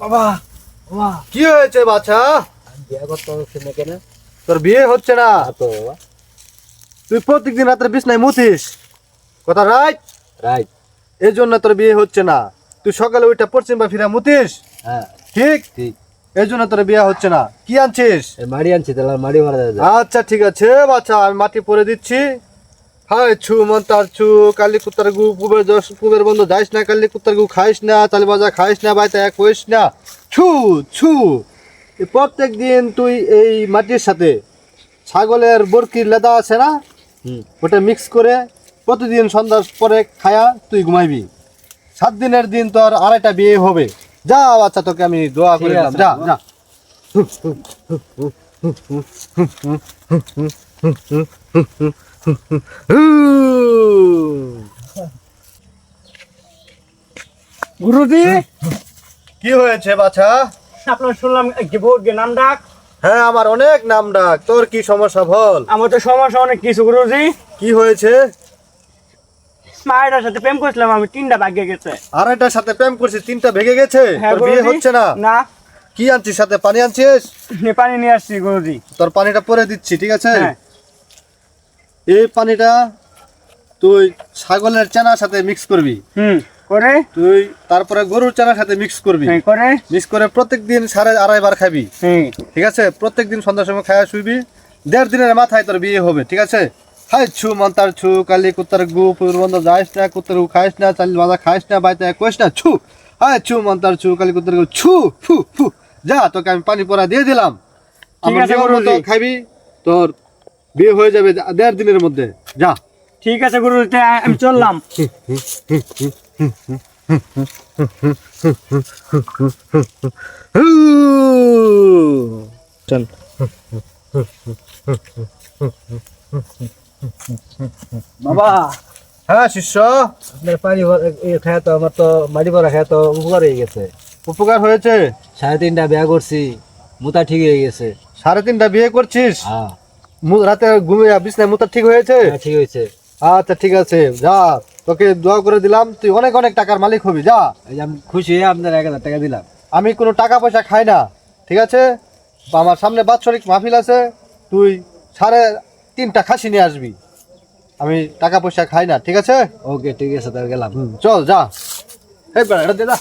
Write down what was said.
বাবা বাবা। কি হয়েছে বাছা? বিয়ে করতে হচ্ছে না কেন তোর বিয়ে হচ্ছে না? তো বাবা। তুই প্রত্যেকদিন রাত্রে বিছনায় মুতিস। কথা রাইট? রাইট। এই জন্য তোর বিয়ে হচ্ছে না। তুই সকালে ওইটা পশ্চিম বা ফিরা মুতিস। হ্যাঁ। ঠিক? ঠিক। এই জন্য তোর বিয়ে হচ্ছে না। কি আনছিস? মাড়ি আনছি তাহলে মাড়ি মারা যাবে। আচ্ছা ঠিক আছে। বাচ্চা আমি মাটি পরে দিচ্ছি। হায় ছু মন্তার ছু কালি কুত্তার গু পুবের দশ পুবের বন্ধ যাইস না কালি কুত্তার গু খাইস না তালি বাজা খাইস না বাইতে এক হইস না। ছু ছু। প্রত্যেক দিন তুই এই মাটির সাথে ছাগলের বরকির লেদা আছে না? ওটা মিক্স করে প্রতিদিন সন্ধ্যার পরে খায়া তুই ঘুমাইবি। সাত দিনের দিন তোর আড়াইটা বিয়ে হবে। যা বাচ্চা তোকে আমি দোয়া করে দিলাম যা যা। গুরুজি? কি হয়েছে বাছা? আপনার শুনলাম নাম ডাক? হ্যাঁ আমার অনেক নাম ডাক। তোর কি সমস্যা বল? আমার তো সমস্যা অনেক কিছু গুরুজি। কি হয়েছে? মায়ের সাথে প্রেম করছিলাম আমি তিনটা ভাগ্যে গেছে। আড়াইটার সাথে প্রেম করছিস তিনটা ভেঙে গেছে? হ্যাঁ তোর বিয়ে হচ্ছে না? না। কি আনছিস সাথে পানি আনছিস? পানি নিয়ে আসছি গুরুজি তোর পানিটা পরে দিচ্ছি ঠিক আছে? হ্যাঁ। এই পানিটা তুই ছাগলের চানার সাথে মিক্স করবি। হুম করে? তুই তারপরে গরুর চানার সাথে মিক্স করবি। হ্যাঁ, করে? মিক্স করে প্রত্যেক দিন সাড়ে আড়াইবার খাবি। ঠিক আছে? প্রত্যেক দিন সন্ধ্যার সময় খায়া শুইবি। দেড় দিনের মাথায় তোর বিয়ে হবে ঠিক আছে? হাই ছু মন্তার ছু কালি কুত্তার গু বন্ধ যাইস না কুত্তার গু খাইস না চালি বাজা খাইস না বাইতে কইস না ছু হাই ছু মন্তার ছু কালি কুত্তার গু ছু ফু ফু। যা তোকে আমি পানি পরা দিয়ে দিলাম। আমার মতো খাবি তোর বিয়ে হয়ে যাবে দেড় দিনের মধ্যে। যা। ঠিক আছে গুরুজি তা আমি চললাম। চল। বাবা। হ্যাঁ শিষ্য। আপনার পানি খায় তো আমার তো মাটি ভরা খায় তো উপকার হয়ে গেছে। উপকার হয়েছে? সাড়ে তিনটা বিয়া করছি মুতা ঠিক হয়ে গেছে। সাড়ে তিনটা বিয়ে করছিস? হ্যাঁ। রাতে ঘুমিয়ে বিছনায় মুতা ঠিক হয়েছে? হ্যাঁ, ঠিক হয়েছে। আচ্ছা ঠিক আছে যা। তোকে দোয়া করে দিলাম তুই অনেক অনেক টাকার মালিক হবি যা। এই যে আমি খুশি হয়ে আপনার এক হাজার টাকা দিলাম। আমি কোনো টাকা পয়সা খাই না ঠিক আছে? আমার সামনে বাৎসরিক মাহফিল আছে তুই সাড়ে তিনটা খাসি নিয়ে আসবি। আমি টাকা পয়সা খাই না ঠিক আছে? ওকে ঠিক আছে তাহলে গেলাম। হুম, চল যা। এই বেড়া, এটা দে দা।